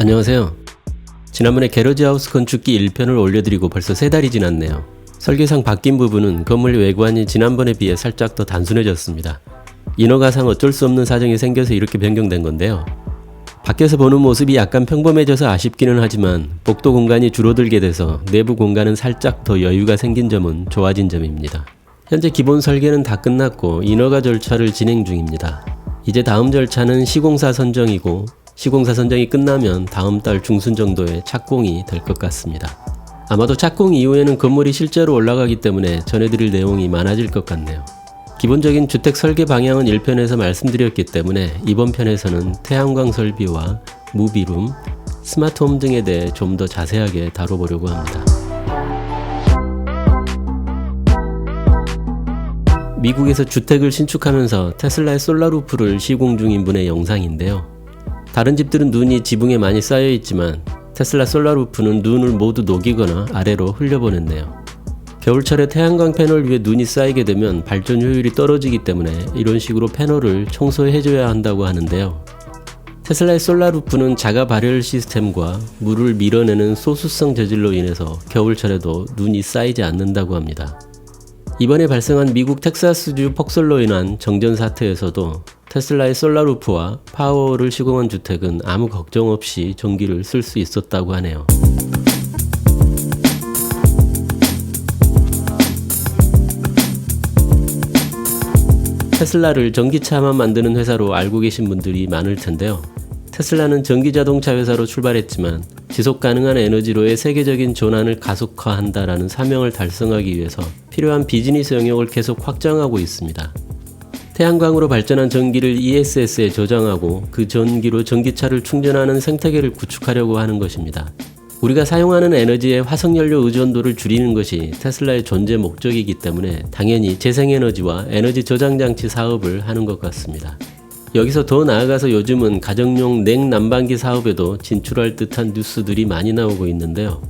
안녕하세요. 지난번에 게러지 하우스 건축기 1편을 올려드리고 벌써 세 달이 지났네요. 설계상 바뀐 부분은 건물 외관이 지난번에 비해 살짝 더 단순해졌습니다. 인허가상 어쩔 수 없는 사정이 생겨서 이렇게 변경된 건데요. 밖에서 보는 모습이 약간 평범해져서 아쉽기는 하지만 복도 공간이 줄어들게 돼서 내부 공간은 살짝 더 여유가 생긴 점은 좋아진 점입니다. 현재 기본 설계는 다 끝났고 인허가 절차를 진행 중입니다. 이제 다음 절차는 시공사 선정이고 시공사 선정이 끝나면 다음 달 중순 정도에 착공이 될 것 같습니다. 아마도 착공 이후에는 건물이 실제로 올라가기 때문에 전해드릴 내용이 많아질 것 같네요. 기본적인 주택 설계 방향은 1편에서 말씀드렸기 때문에 이번 편에서는 태양광 설비와 무비룸, 스마트홈 등에 대해 좀 더 자세하게 다뤄보려고 합니다. 미국에서 주택을 신축하면서 테슬라의 솔라루프를 시공 중인 분의 영상인데요. 다른 집들은 눈이 지붕에 많이 쌓여 있지만 테슬라 솔라루프는 눈을 모두 녹이거나 아래로 흘려보냈네요. 겨울철에 태양광 패널 위에 눈이 쌓이게 되면 발전 효율이 떨어지기 때문에 이런 식으로 패널을 청소해줘야 한다고 하는데요. 테슬라의 솔라루프는 자가 발열 시스템과 물을 밀어내는 소수성 재질로 인해서 겨울철에도 눈이 쌓이지 않는다고 합니다. 이번에 발생한 미국 텍사스주 폭설로 인한 정전 사태에서도 테슬라의 솔라루프와 파워를 시공한 주택은 아무 걱정 없이 전기를 쓸 수 있었다고 하네요. 테슬라를 전기차만 만드는 회사로 알고 계신 분들이 많을 텐데요. 테슬라는 전기 자동차 회사로 출발했지만 지속 가능한 에너지로의 세계적인 전환을 가속화한다라는 사명을 달성하기 위해서 필요한 비즈니스 영역을 계속 확장하고 있습니다. 태양광으로 발전한 전기를 ESS에 저장하고 그 전기로 전기차를 충전하는 생태계를 구축하려고 하는 것입니다. 우리가 사용하는 에너지의 화석연료 의존도를 줄이는 것이 테슬라의 존재 목적이기 때문에 당연히 재생에너지와 에너지 저장 장치 사업을 하는 것 같습니다. 여기서 더 나아가서 요즘은 가정용 냉난방기 사업에도 진출할 듯한 뉴스들이 많이 나오고 있는데요.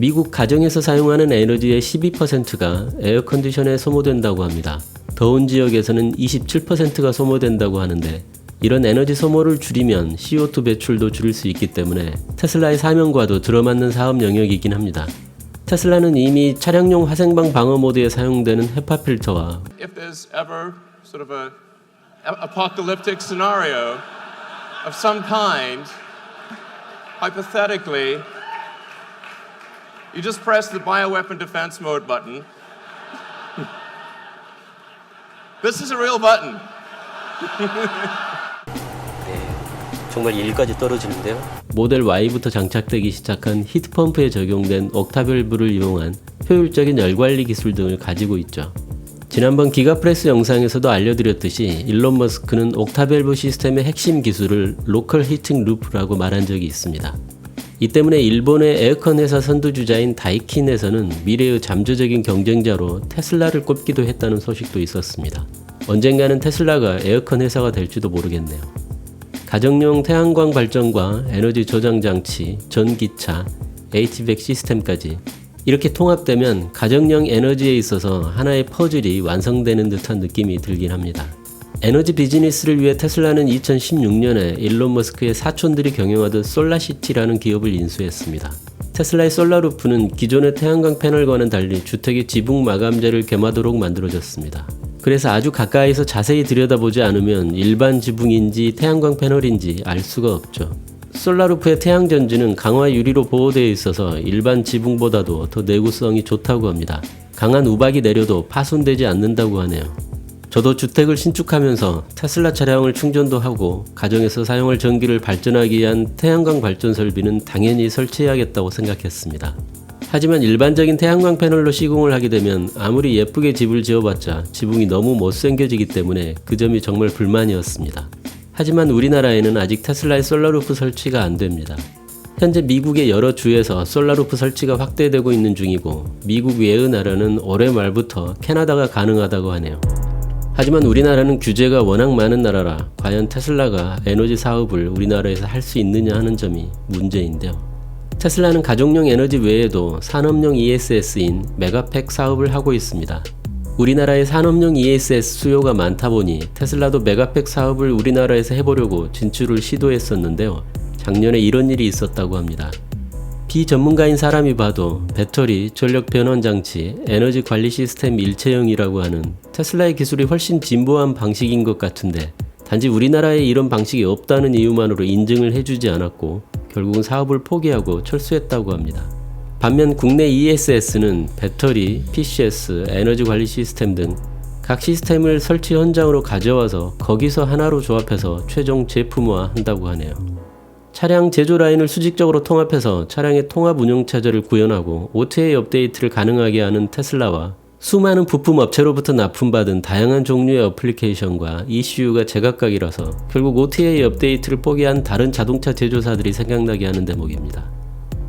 미국 가정에서 사용하는 에너지의 12%가 에어컨디션에 소모된다고 합니다. 더운 지역에서는 27%가 소모된다고 하는데 이런 에너지 소모를 줄이면 CO2 배출도 줄일 수 있기 때문에 테슬라의 사명과도 들어맞는 사업 영역이긴 합니다. 테슬라는 이미 차량용 화생방 방어 모드에 사용되는 헤파 필터와 sort of a apocalyptic scenario of some kind, hypothetically, you just press the bioweapon defense mode button. this is a real button. 정말 일까지 떨어지는데요. 모델 Y부터 장착되기 시작한 히트펌프에 적용된 옥타밸브를 이용한 효율적인 열 관리 기술 등을 가지고 있죠. 지난번 기가프레스 영상에서도 알려드렸듯이 일론 머스크는 옥타밸브 시스템의 핵심 기술을 로컬 히팅 루프라고 말한 적이 있습니다. 이 때문에 일본의 에어컨 회사 선두주자인 다이킨에서는 미래의 잠재적인 경쟁자로 테슬라를 꼽기도 했다는 소식도 있었습니다. 언젠가는 테슬라가 에어컨 회사가 될지도 모르겠네요. 가정용 태양광 발전과 에너지 저장 장치, 전기차, HVAC 시스템까지 이렇게 통합되면 가정용 에너지에 있어서 하나의 퍼즐이 완성되는 듯한 느낌이 들긴 합니다. 에너지 비즈니스를 위해 테슬라는 2016년에 일론 머스크의 사촌들이 경영하던 솔라시티라는 기업을 인수했습니다. 테슬라의 솔라루프는 기존의 태양광 패널과는 달리 주택의 지붕 마감재를 겸하도록 만들어졌습니다. 그래서 아주 가까이서 자세히 들여다보지 않으면 일반 지붕인지 태양광 패널인지 알 수가 없죠. 솔라루프의 태양 전지는 강화 유리로 보호되어 있어서 일반 지붕보다도 더 내구성이 좋다고 합니다. 강한 우박이 내려도 파손되지 않는다고 하네요. 저도 주택을 신축하면서 테슬라 차량을 충전도 하고 가정에서 사용할 전기를 발전하기 위한 태양광 발전 설비는 당연히 설치해야겠다고 생각했습니다. 하지만 일반적인 태양광 패널로 시공을 하게 되면 아무리 예쁘게 집을 지어봤자 지붕이 너무 못생겨지기 때문에 그 점이 정말 불만이었습니다. 하지만 우리나라에는 아직 테슬라의 솔라루프 설치가 안 됩니다. 현재 미국의 여러 주에서 솔라루프 설치가 확대되고 있는 중이고 미국 외의 나라는 올해 말부터 캐나다가 가능하다고 하네요. 하지만 우리나라는 규제가 워낙 많은 나라라 과연 테슬라가 에너지 사업을 우리나라에서 할 수 있느냐 하는 점이 문제인데요. 테슬라는 가정용 에너지 외에도 산업용 ESS인 메가팩 사업을 하고 있습니다. 우리나라의 산업용 ESS 수요가 많다 보니 테슬라도 메가팩 사업을 우리나라에서 해보려고 진출을 시도했었는데요. 작년에 이런 일이 있었다고 합니다. 비전문가인 사람이 봐도 배터리, 전력 변환 장치, 에너지 관리 시스템 일체형이라고 하는 테슬라의 기술이 훨씬 진보한 방식인 것 같은데 단지 우리나라에 이런 방식이 없다는 이유만으로 인증을 해주지 않았고 결국은 사업을 포기하고 철수했다고 합니다. 반면 국내 ESS는 배터리, PCS, 에너지 관리 시스템 등 각 시스템을 설치 현장으로 가져와서 거기서 하나로 조합해서 최종 제품화 한다고 하네요. 차량 제조 라인을 수직적으로 통합해서 차량의 통합 운영 체제를 구현하고 OTA 업데이트를 가능하게 하는 테슬라와 수많은 부품 업체로부터 납품받은 다양한 종류의 어플리케이션과 ECU가 제각각이라서 결국 OTA 업데이트를 포기한 다른 자동차 제조사들이 생각나게 하는 대목입니다.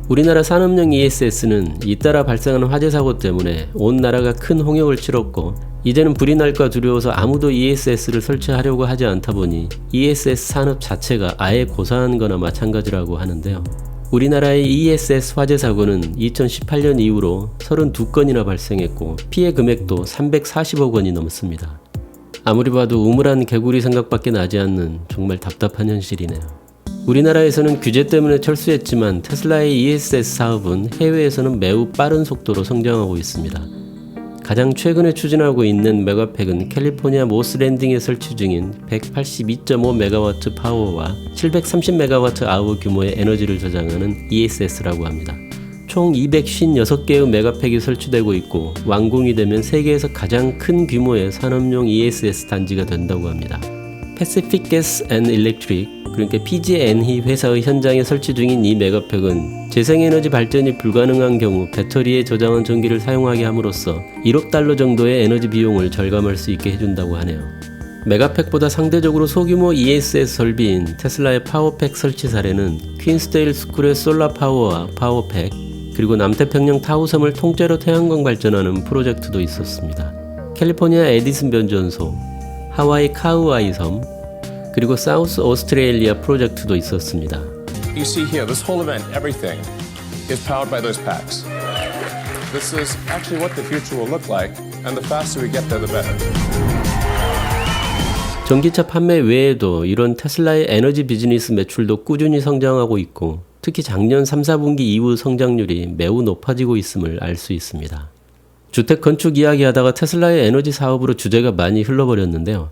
우리나라 산업용 ESS는 잇따라 발생하는 화재 사고 때문에 온 나라가 큰 홍역을 치렀고 이제는 불이 날까 두려워서 아무도 ESS를 설치하려고 하지 않다 보니 ESS 산업 자체가 아예 고사한 거나 마찬가지라고 하는데요. 우리나라의 ESS 화재 사고는 2018년 이후로 32건이나 발생했고 피해 금액도 340억 원이 넘습니다. 아무리 봐도 우물한 개구리 생각밖에 나지 않는 정말 답답한 현실이네요. 우리나라에서는 규제 때문에 철수했지만 테슬라의 ESS 사업은 해외에서는 매우 빠른 속도로 성장하고 있습니다. 가장 최근에 추진하고 있는 메가팩은 캘리포니아 모스랜딩에 설치 중인 182.5메가와트 파워와 730메가와트 아워 규모의 에너지를 저장하는 ESS라고 합니다. 총 256개의 메가팩이 설치되고 있고 완공이 되면 세계에서 가장 큰 규모의 산업용 ESS 단지가 된다고 합니다. Pacific Gas and Electric 그러니까 PG&E 회사의 현장에 설치 중인 이 메가팩은 재생에너지 발전이 불가능한 경우 배터리에 저장한 전기를 사용하게 함으로써 1억 달러 정도의 에너지 비용을 절감할 수 있게 해준다고 하네요. 메가팩보다 상대적으로 소규모 ESS 설비인 테슬라의 파워팩 설치 사례는 퀸스데일 스쿨의 솔라 파워와 파워팩 그리고 남태평양 타우섬을 통째로 태양광 발전하는 프로젝트도 있었습니다. 캘리포니아 에디슨 변전소, 하와이 카우아이 섬, 그리고 사우스 오스트레일리아 프로젝트도 있었습니다. You see here, this whole event, everything, is powered by those packs. This is actually what the future will look like, and the faster we get there, the better. 전기차 판매 외에도 이런 테슬라의 에너지 비즈니스 매출도 꾸준히 성장하고 있고 특히 작년 3, 4분기 이후 성장률이 매우 높아지고 있음을 알 수 있습니다. 주택 건축 이야기하다가 테슬라의 에너지 사업으로 주제가 많이 흘러버렸는데요.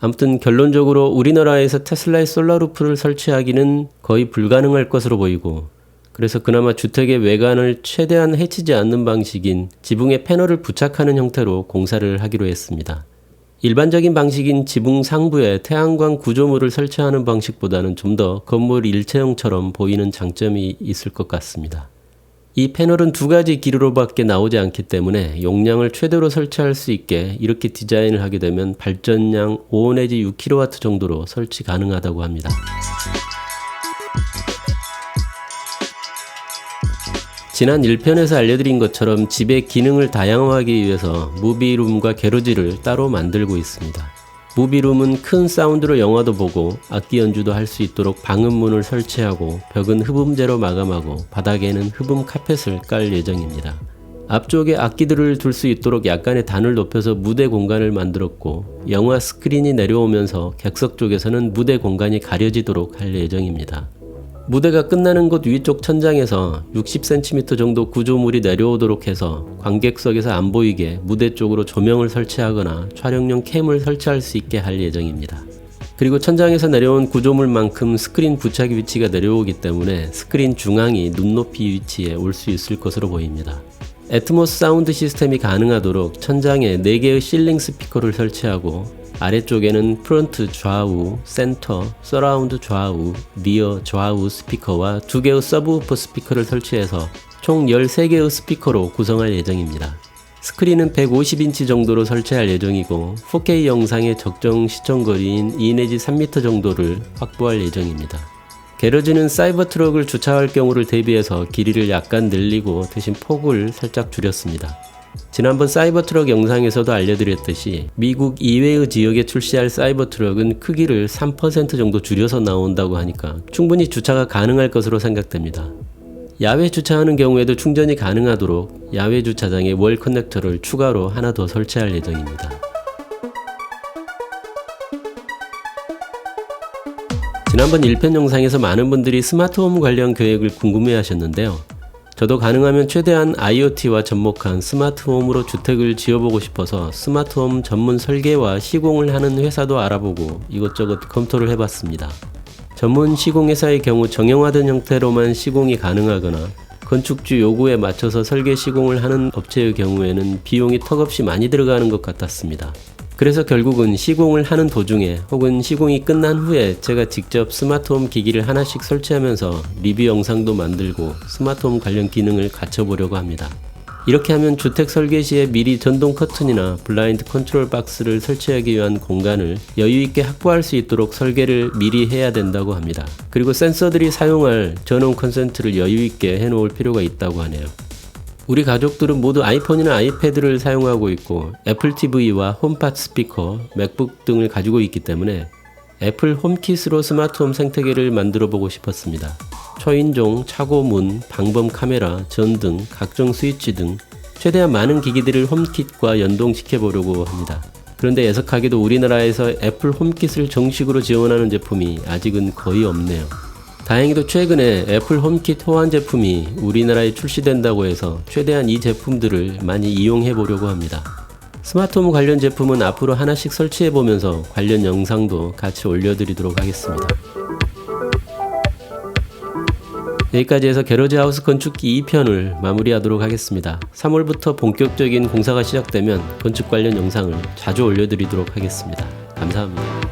아무튼 결론적으로 우리나라에서 테슬라의 솔라루프를 설치하기는 거의 불가능할 것으로 보이고 그래서 그나마 주택의 외관을 최대한 해치지 않는 방식인 지붕에 패널을 부착하는 형태로 공사를 하기로 했습니다. 일반적인 방식인 지붕 상부에 태양광 구조물을 설치하는 방식보다는 좀 더 건물 일체형처럼 보이는 장점이 있을 것 같습니다. 이 패널은 두 가지 길이로밖에 나오지 않기 때문에 용량을 최대로 설치할 수 있게 이렇게 디자인을 하게 되면 발전량 5 내지 6kW 정도로 설치 가능하다고 합니다. 지난 1편에서 알려드린 것처럼 집의 기능을 다양화하기 위해서 무비룸과 게러지를 따로 만들고 있습니다. 무비룸은 큰 사운드로 영화도 보고 악기 연주도 할 수 있도록 방음문을 설치하고 벽은 흡음재로 마감하고 바닥에는 흡음 카펫을 깔 예정입니다. 앞쪽에 악기들을 둘 수 있도록 약간의 단을 높여서 무대 공간을 만들었고 영화 스크린이 내려오면서 객석 쪽에서는 무대 공간이 가려지도록 할 예정입니다. 무대가 끝나는 곳 위쪽 천장에서 60cm 정도 구조물이 내려오도록 해서 관객석에서 안 보이게 무대 쪽으로 조명을 설치하거나 촬영용 캠을 설치할 수 있게 할 예정입니다. 그리고 천장에서 내려온 구조물만큼 스크린 부착 위치가 내려오기 때문에 스크린 중앙이 눈높이 위치에 올 수 있을 것으로 보입니다. 애트모스 사운드 시스템이 가능하도록 천장에 4개의 실링 스피커를 설치하고 아래쪽에는 프론트 좌우, 센터, 서라운드 좌우, 리어 좌우 스피커와 2개의 서브우퍼 스피커를 설치해서 총 13개의 스피커로 구성할 예정입니다. 스크린은 150인치 정도로 설치할 예정이고 4K 영상의 적정 시청거리인 2 내지 3m 정도를 확보할 예정입니다. 게러지는 사이버 트럭을 주차할 경우를 대비해서 길이를 약간 늘리고 대신 폭을 살짝 줄였습니다. 지난번 사이버 트럭 영상에서도 알려드렸듯이 미국 이외의 지역에 출시할 사이버 트럭은 크기를 3% 정도 줄여서 나온다고 하니까 충분히 주차가 가능할 것으로 생각됩니다. 야외 주차하는 경우에도 충전이 가능하도록 야외 주차장에 월 커넥터를 추가로 하나 더 설치할 예정입니다. 지난번 1편 영상에서 많은 분들이 스마트홈 관련 계획을 궁금해 하셨는데요. 저도 가능하면 최대한 IoT와 접목한 스마트홈으로 주택을 지어보고 싶어서 스마트홈 전문 설계와 시공을 하는 회사도 알아보고 이것저것 검토를 해봤습니다. 전문 시공회사의 경우 정형화된 형태로만 시공이 가능하거나 건축주 요구에 맞춰서 설계 시공을 하는 업체의 경우에는 비용이 턱없이 많이 들어가는 것 같았습니다. 그래서 결국은 시공을 하는 도중에 혹은 시공이 끝난 후에 제가 직접 스마트홈 기기를 하나씩 설치하면서 리뷰 영상도 만들고 스마트홈 관련 기능을 갖춰보려고 합니다. 이렇게 하면 주택 설계 시에 미리 전동 커튼이나 블라인드 컨트롤 박스를 설치하기 위한 공간을 여유 있게 확보할 수 있도록 설계를 미리 해야 된다고 합니다. 그리고 센서들이 사용할 전원 컨센트를 여유 있게 해 놓을 필요가 있다고 하네요. 우리 가족들은 모두 아이폰이나 아이패드를 사용하고 있고 애플 TV와 홈팟 스피커, 맥북 등을 가지고 있기 때문에 애플 홈킷으로 스마트홈 생태계를 만들어 보고 싶었습니다. 초인종, 차고문, 방범 카메라, 전등, 각종 스위치 등 최대한 많은 기기들을 홈킷과 연동시켜 보려고 합니다. 그런데 애석하게도 우리나라에서 애플 홈킷을 정식으로 지원하는 제품이 아직은 거의 없네요. 다행히도 최근에 애플 홈킷 호환 제품이 우리나라에 출시된다고 해서 최대한 이 제품들을 많이 이용해 보려고 합니다. 스마트홈 관련 제품은 앞으로 하나씩 설치해 보면서 관련 영상도 같이 올려드리도록 하겠습니다. 여기까지 해서 게러지 하우스 건축기 2편을 마무리하도록 하겠습니다. 3월부터 본격적인 공사가 시작되면 건축 관련 영상을 자주 올려드리도록 하겠습니다. 감사합니다.